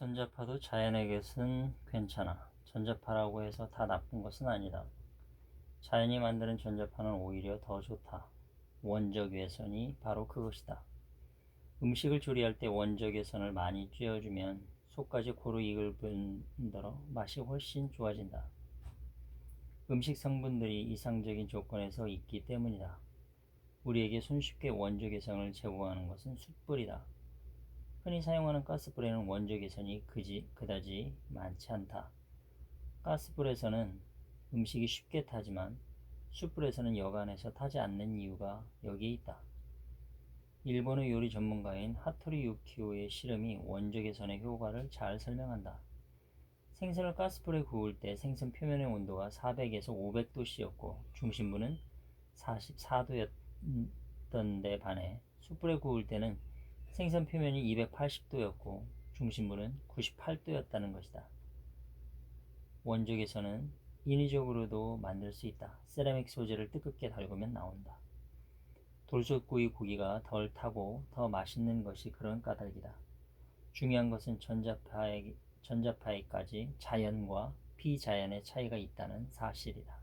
전자파도 자연에게선 괜찮아. 전자파라고 해서 다 나쁜 것은 아니다. 자연이 만드는 전자파는 오히려 더 좋다. 원적 외선이 바로 그것이다. 음식을 조리할 때 원적 외선을 많이 쬐어주면 속까지 고루 익을 뿐더러 맛이 훨씬 좋아진다. 음식 성분들이 이상적인 조건에서 있기 때문이다. 우리에게 손쉽게 원적 외선을 제공하는 것은 숯불이다. 흔히 사용하는 가스불에는 원적 외선이 그지, 그다지 많지 않다. 가스불에서는 음식이 쉽게 타지만 숯불에서는 여간해서 타지 않는 이유가 여기에 있다. 일본의 요리 전문가인 하토리 유키오의 실험이 원적 외선의 효과를 잘 설명한다. 생선을 가스불에 구울 때 생선 표면의 온도가 400에서 500도씨였고 중심부는 44도였던 데 반해 숯불에 구울 때는 생선 표면이 280도였고 중심부는 98도였다는 것이다. 원적에서는 인위적으로도 만들 수 있다. 세라믹 소재를 뜨겁게 달구면 나온다. 돌솥구이 고기가 덜 타고 더 맛있는 것이 그런 까닭이다. 중요한 것은 전자파에, 전자파에까지 자연과 비자연의 차이가 있다는 사실이다.